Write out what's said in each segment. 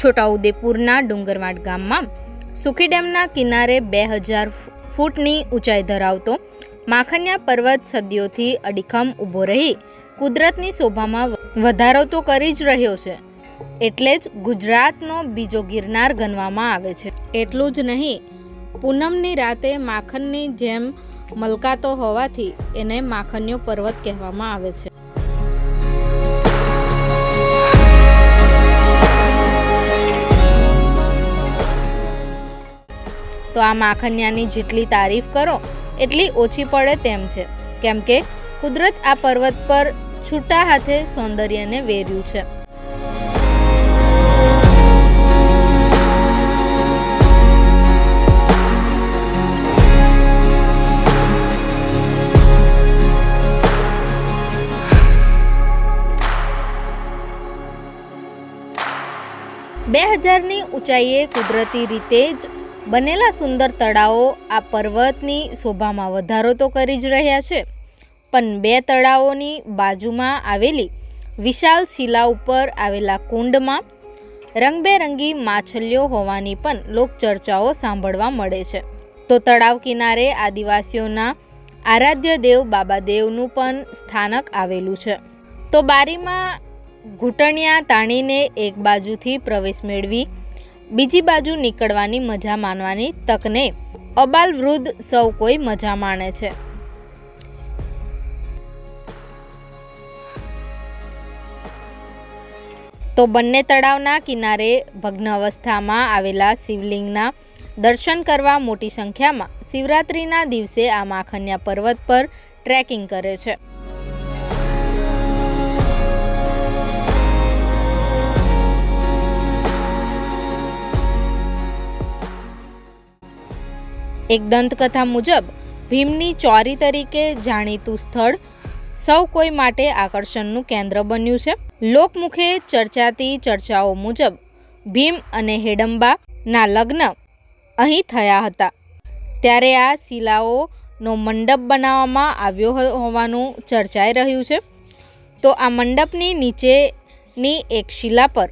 છોટાઉદેપુરના ડુંગરવાડ ગામમાં સુખી ડેમના કિનારે બે હજાર ફૂટની ઊંચાઈ ધરાવતો માખણિયા પર્વત સદીઓથી અડીખમ ઊભો રહી કુદરતની શોભામાં વધારો તો કરી જ રહ્યો છે. એટલે જ ગુજરાતનો બીજો ગિરનાર ગણવામાં આવે છે. એટલું જ નહીં, પૂનમની રાતે માખણની જેમ મલકાતો હોવાથી એને માખણિયો પર્વત કહેવામાં આવે છે. તો આ માખણિયાની જેટલી તારીફ કરો, એટલી ઓછી પડે તેમ છે. કેમ કે, કુદરત આ પર્વત પર છૂટા હાથે સૌંદર્યને વેર્યું છે. બે હજારની ઊંચાઈએ કુદરતી રીતે જ બનેલા સુંદર તળાવો આ પર્વતની શોભામાં વધારો તો કરી જ રહ્યા છે. પણ બે તળાવોની બાજુમાં આવેલી વિશાળ શિલા ઉપર આવેલા કુંડમાં રંગબેરંગી માછલીઓ હોવાની પણ લોકચર્ચાઓ સાંભળવા મળે છે. તો તળાવ કિનારે આદિવાસીઓના આરાધ્ય દેવ બાબા દેવનું પણ સ્થાનક આવેલું છે. તો બારીમાં ઘૂંટણિયા તાણીને એક બાજુથી પ્રવેશ મેળવી બીજી બાજુ નીકળવાની મજા માણવાની તકને અબાલ વૃદ્ધ સૌ કોઈ મજા માણે છે. તો બંને તળાવના કિનારે ભગ્ન અવસ્થામાં આવેલા શિવલિંગના દર્શન કરવા મોટી સંખ્યામાં શિવરાત્રિના દિવસે આ માખન્યા પર્વત પર ટ્રેકિંગ કરે છે. એક દંતકથા મુજબ, ભીમની ચોરી તરીકે જાણીતું સ્થળ સૌ કોઈ માટે આકર્ષણનું કેન્દ્ર બન્યું છે. લોકમુખે ચર્ચાતી ચર્ચાઓ મુજબ, ભીમ અને હેડંબાના લગ્ન અહીં થયા હતા. ત્યારે આ શિલાઓનો મંડપ બનાવવામાં આવ્યો હોવાનું ચર્ચાઈ રહ્યું છે. તો આ મંડપની નીચેની એક શિલા પર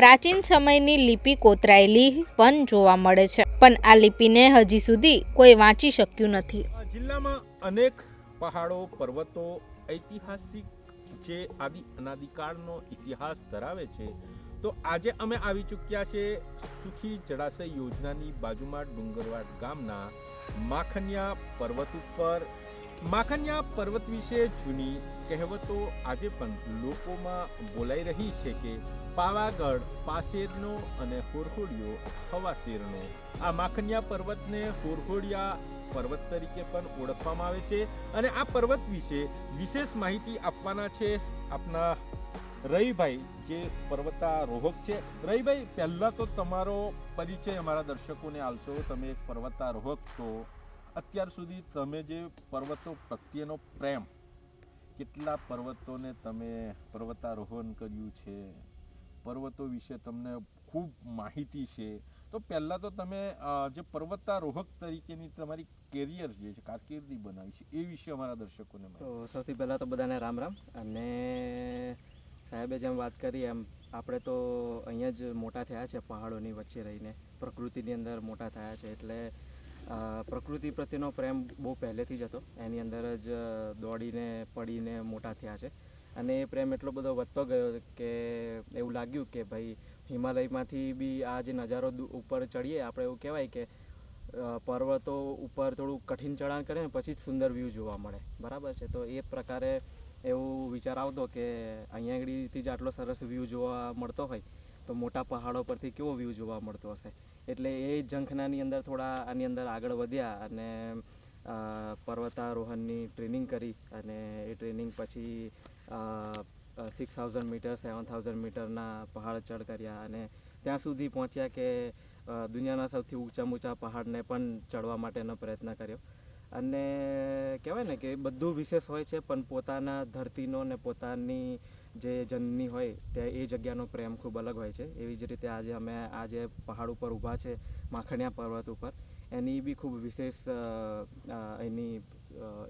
પ્રાચીન સમયની લિપિ કોતરાયેલી પણ જોવા મળે છે. પણ આ લિપિને હજી સુધી કોઈ વાંચી શક્યું નથી. જિલ્લામાં અનેક પહાડો, પર્વતો, ઐતિહાસિક જે આદિ અનાદિકાળનો ઇતિહાસ ધરાવે છે, તો આજે અમે આવી ચૂક્યા છે સુખી જળાશય યોજનાની બાજુમાં ડુંગરવાડ ગામના માખનિયા પર્વત ઉપર. માખનિયા પર્વત વિશે જૂની કહેવતો આજે પણ લોકોમાં બોલાઈ રહી છે કે પાવાગઢ પાસેરનો અને હોરહોડિયો હવાસેરનો આ માખનિયા પર્વતને હોરહોડિયા પર્વત તરીકે પણ ઓળખવામાં આવે છે અને આ પર્વત વિશે વિશેષ માહિતી આપવાના છે આપના રવિભાઈ, જે પર્વતારોહક છે. રવિભાઈ, પહેલાં તો તમારો પરિચય અમારા દર્શકોને આલશો તમે એક પર્વતારોહક છો. અત્યાર સુધી તમે જે પર્વતો પ્રત્યેનો પ્રેમ, કેટલા પર્વતોને તમે પર્વતારોહણ કર્યું છે? પર્વતો વિશે તમને ખૂબ માહિતી છે. તો પહેલાં તો તમે જે પર્વતારોહક તરીકેની તમારી કેરિયર જે છે, કારકિર્દી બનાવી છે, એ વિશે અમારા દર્શકોને તો સૌથી પહેલાં તો બધાને રામ રામ. અને સાહેબે જેમ વાત કરી એમ, આપણે તો અહીંયા જ મોટા થયા છે, પહાડોની વચ્ચે રહીને. પ્રકૃતિની અંદર મોટા થયા છે, એટલે પ્રકૃતિ પ્રત્યેનો પ્રેમ બહુ પહેલેથી જ હતો. એની અંદર જ દોડીને, પડીને મોટા થયા છે. અને એ પ્રેમ એટલો બધો વધતો ગયો કે એવું લાગ્યું કે ભાઈ હિમાલયમાંથી બી આ જે નજારો ઉપર ચડીએ, આપણે એવું કહેવાય કે પર્વતો ઉપર થોડું કઠિન ચઢાણ કરે ને પછી જ સુંદર વ્યૂ જોવા મળે. બરાબર છે? તો એ પ્રકારે એવું વિચાર આવતો કે અહીંયા આગળથી જ આટલો સરસ વ્યૂ જોવા મળતો હોય, તો મોટા પહાડો પરથી કેવો વ્યૂ જોવા મળતો હશે? એટલે એ ઝંખનાની અંદર થોડા આની અંદર આગળ વધ્યા અને પર્વતારોહણની ટ્રેનિંગ કરી અને એ ટ્રેનિંગ પછી six thousand metre seven thousand મીટરના પહાડ ચડ કર્યા અને ત્યાં સુધી પહોંચ્યા કે દુનિયાના સૌથી ઊંચામાં ઊંચા પહાડને પણ ચડવા માટેનો પ્રયત્ન કર્યો. અને કહેવાય ને કે બધું વિશેષ હોય છે, પણ પોતાના ધરતીનો ને પોતાની જે જનની હોય, તે એ જગ્યાનો પ્રેમ ખૂબ અલગ હોય છે. એવી જ રીતે આજે અમે આજે પહાડ ઉપર ઊભા છે, માખણિયા પર્વત ઉપર, એની બી ખૂબ વિશેષ એની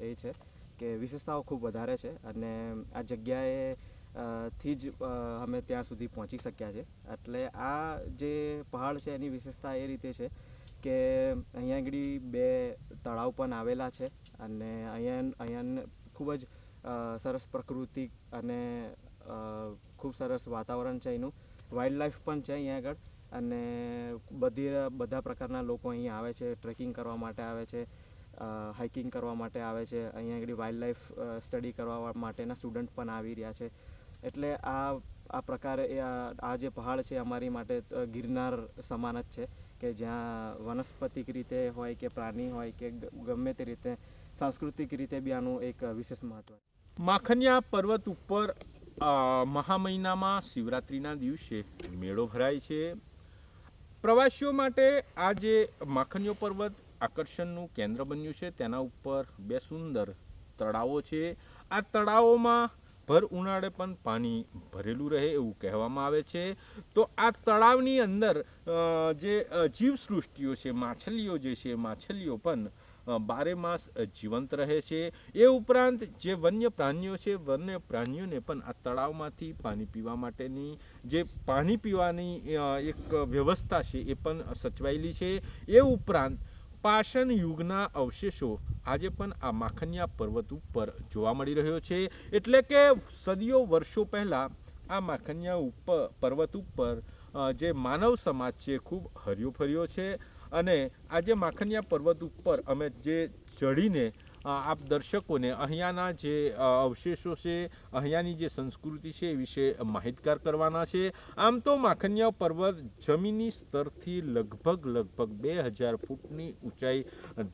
એ છે. કે વિશેષતાઓ ખૂબ વધારે છે અને આ જગ્યાએ થી જ અમે ત્યાં સુધી પહોંચી શક્યા છે. એટલે આ જે પહાડ છે એની વિશેષતા એ રીતે છે કે અહીંયા આગળ બે તળાવ પણ આવેલા છે અને અહીંયા અહીંયા ખૂબ જ સરસ પ્રકૃતિ અને ખૂબ સરસ વાતાવરણ છે એનું. વાઇલ્ડ લાઈફ પણ છે અહીંયા આગળ અને બધી બધા પ્રકારના લોકો અહીંયા આવે છે, ટ્રેકિંગ કરવા માટે આવે છે. હાઇકિંગ કરવા માટે આવે છે. અહીંયા આગળ વાઇલ્ડ લાઈફ સ્ટડી કરવા માટેના સ્ટુડન્ટ પણ આવી રહ્યા છે. એટલે આ આ પ્રકારે આ જે પહાડ છે અમારી માટે ગિરનાર સમાન જ છે. કે જ્યાં વનસ્પતિક રીતે હોય કે પ્રાણી હોય કે ગમે તે રીતે, સાંસ્કૃતિક રીતે બી આનું એક વિશેષ મહત્વ છે. માખનિયા પર્વત ઉપર મહા મહિનામાં શિવરાત્રિના દિવસે મેળો ભરાય છે. પ્રવાસીઓ માટે આ જે માખનિયો પર્વત આકર્ષણનું કેન્દ્ર બન્યું છે. તેના ઉપર બે સુંદર તળાવો છે. આ તળાવોમાં ભર ઉનાળે પણ પાણી ભરેલું રહે એવું કહેવામાં આવે છે. તો આ તળાવની અંદર જે જીવસૃષ્ટિઓ છે, માછલીઓ જે છે, માછલીઓ પણ બારે માસ જીવંત રહે છે. એ ઉપરાંત જે વન્ય પ્રાણીઓ છે વન્ય પ્રાણીઓને પણ આ તળાવમાંથી પાણી પીવા માટેની, જે પાણી પીવાની એક વ્યવસ્થા છે એ પણ સચવાયેલી છે. એ ઉપરાંત પાષાણ યુગના અવશેષો આજે પણ આ માખનિયા પર્વત ઉપર જોવા મળી રહ્યો છે. એટલે કે સદીઓ વર્ષો પહેલાં આ માખનિયા ઉપર પર્વત ઉપર જે માનવ સમાજ છે ખૂબ હર્યો ફર્યો છે. અને આજે માખનિયા પર્વત ઉપર અમે જે ચડીને આપ દર્શકોને અહીંયાના જે અવશેષો છે, અહીંયાની જે સંસ્કૃતિ છે એ વિશે માહિતગાર કરવાના છે. આમ તો માખનિયા પર્વત જમીની સ્તરથી લગભગ લગભગ બે હજાર ફૂટની ઊંચાઈ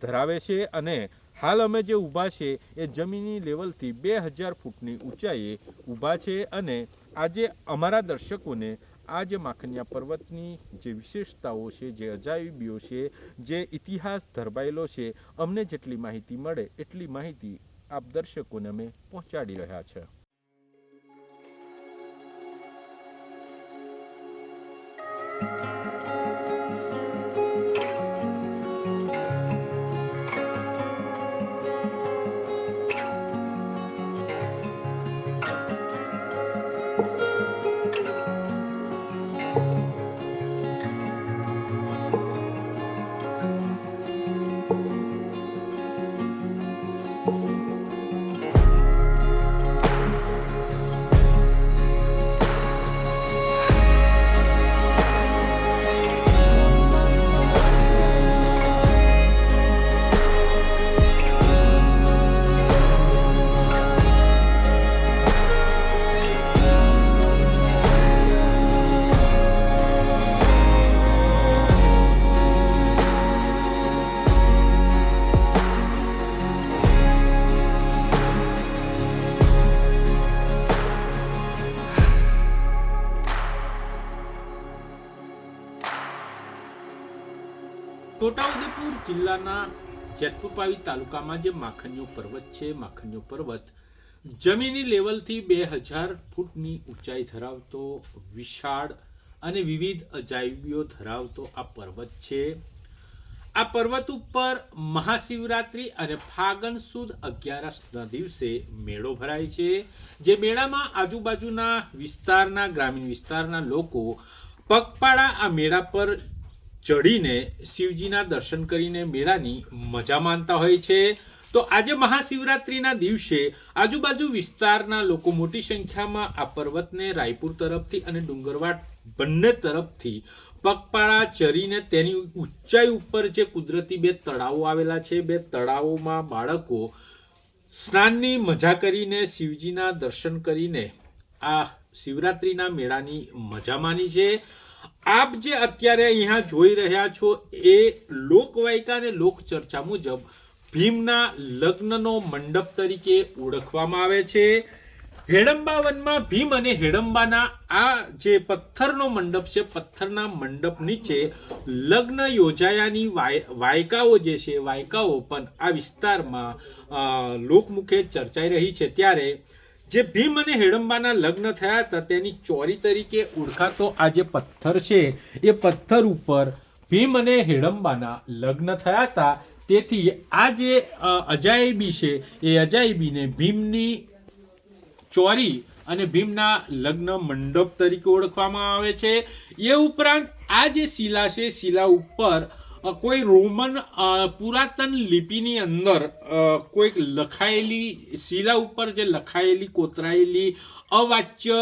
ધરાવે છે અને હાલ અમે જે ઊભા છે એ જમીની લેવલથી બે હજાર ફૂટની ઊંચાઈએ ઊભા છે અને આજે અમારા દર્શકોને આ જે માખનિયા પર્વતની જે વિશેષતાઓ છે, જે અજાયબીઓ છે, જે ઇતિહાસ ધરબાયેલો છે, અમને જેટલી માહિતી મળે એટલી માહિતી આપ દર્શકોને અમે પહોંચાડી રહ્યા છે. છોટાઉદેપુર જિલ્લાના જેતપુરપાવી તાલુકામાં જે માખણીયો પર્વત છે માખણીયો પર્વત, જમીની લેવલથી બે હજાર ફૂટની ઊંચાઈ ધરાવતો વિશાળ અને વિવિધ અજાયબીઓ ધરાવતો આ પર્વત છે. આ પર્વત ઉપર મહાશિવરાત્રિ અને ફાગણ સુદ અગિયારસના દિવસે મેળો ભરાય છે, જે મેળામાં આજુબાજુના વિસ્તારના, ગ્રામીણ વિસ્તારના લોકો પગપાળા આ મેળા પર ચડીને શિવજીના દર્શન કરીને મેળાની મજા માણતા હોય છે. તો આજે મહાશિવરાત્રિના દિવસે આજુબાજુ વિસ્તારના લોકો મોટી સંખ્યામાં આ પર્વતને રાયપુર તરફથી અને ડુંગરવાડ બંને તરફથી પગપાળા ચરીને તેની ઊંચાઈ ઉપર જે કુદરતી બે તળાવો આવેલા છે, બે તળાવોમાં બાળકો સ્નાનની મજા કરીને શિવજીના દર્શન કરીને આ શિવરાત્રિના મેળાની મજા માની છે. આપ જે અત્યારે અહીંયા જોઈ રહ્યા છો એ લોકવાયકા અને લોકચર્ચા મુજબ ભીમના લગ્નનો મંડપ તરીકે ઓળખવામાં આવે છે. હેડંબા વનમાં ભીમ અને હેડંબાના આ જે પથ્થરનો મંડપ છે, પથ્થરના મંડપ નીચે લગ્ન યોજાયાની વાય- વાયકાઓ જે છે, વાયકાઓ પણ આ વિસ્તારમાં લોકમુખે ચર્ચાઈ રહી છે. ત્યારે જે ભીમ અને હેડંબાના લગ્ન થયા હતા, તેની ચોરી તરીકે ઓળખાતો આ જે પથ્થર છે, એ પથ્થર ઉપર ભીમ અને હેડંબાના લગ્ન થયા હતા. તેથી આ જે અજાયબી છે, એ અજાયબીને ભીમની ચોરી અને ભીમના લગ્ન મંડપ તરીકે ઓળખવામાં આવે છે. એ ઉપરાંત આ જે શિલા છે, શિલા ઉપર કોઈ રોમન પુરાતન લિપિની અંદર કોઈક લખાયેલી, શિલા ઉપર જે લખાયેલી, કોતરાયેલી, અવાચ્ય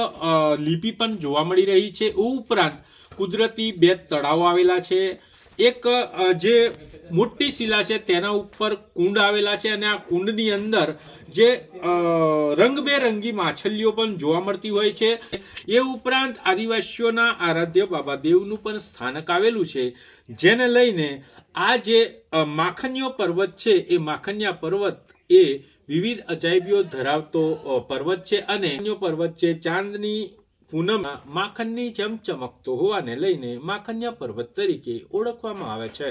લિપિ પણ જોવા મળી રહી છે. ઉપરાંત કુદરતી બે તળાવો આવેલા છે. એક જે મોટી શિલા છે, તેના ઉપર કુંડ આવેલા છે અને આ કુંડની અંદર જે રંગબેરંગી માછલીઓ પણ જોવા મળતી હોય છે. એ ઉપરાંત આદિવાસીઓના આરાધ્ય બાબાદેવનું પણ સ્થાનક આવેલું છે, જેને લઈને આ જે માખણીયો પર્વત છે, એ માખણિયા પર્વત એ વિવિધ અજાયબીઓ ધરાવતો પર્વત છે અને પર્વત છે, ચાંદની પૂનમમાં માખણની જેમ ચમકતો હોવાને લઈને માખણિયા પર્વત તરીકે ઓળખવામાં આવે છે.